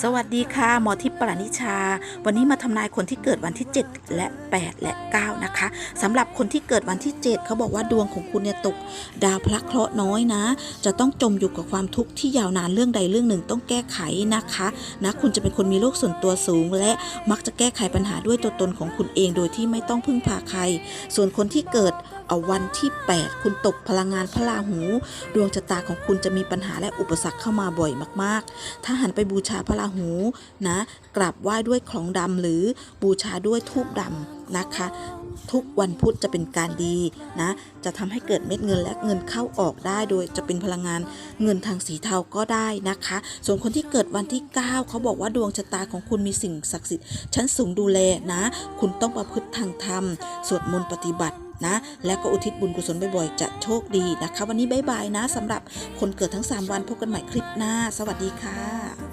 สวัสดีค่ะ หมอทิพย์ปรานิชา วันนี้มาทำนายคนที่เกิดวันที่ 7 และ 8 และ 9 นะคะสำหรับคนที่เกิดวันที่ 7 เขาบอกว่าดวงของคุณเนี่ยตก ดาวพระเคราะห์น้อยนะ จะต้องจมอยู่กับความทุกข์ที่ยาวนานเรื่องใดเรื่องหนึ่งต้องแก้ไขนะคะนะคุณจะเป็นคนมีโลกส่วนตัวสูง และมักจะแก้ไขปัญหาด้วยตัวตนของคุณเองโดยที่ไม่ต้องพึ่งพาใคร ส่วนคนที่เกิดวันที่ 8 คุณตกพลังงานพระราหู ดวงชะตาของคุณจะมีปัญหาและอุปสรรคเข้ามาบ่อยมากๆ ถ้าหันไปบูชาพระราหูนะกราบไหว้ด้วยของดำหรือบูชาด้วยทูบดำนะคะ ทุกวันพุธจะเป็นการดีนะ จะทำให้เกิดเม็ดเงินและเงินเข้าออกได้ โดยจะเป็นพลังงานเงินทางสีเทาก็ได้นะคะ ส่วนคนที่เกิดวันที่ 9 เขาบอกว่าดวงชะตาของคุณมีสิ่งศักดิ์สิทธิ์ชั้นสูงดูแลนะ คุณต้องประพฤติทางธรรม สวดมนต์ปฏิบัตินะและก็อุทิศบุญกุศลบ่อยๆ จะโชคดีนะคะ วันนี้บ๊ายบายนะสำหรับคนเกิดทั้ง 3 วันพบกันใหม่คลิปหน้า สวัสดีค่ะ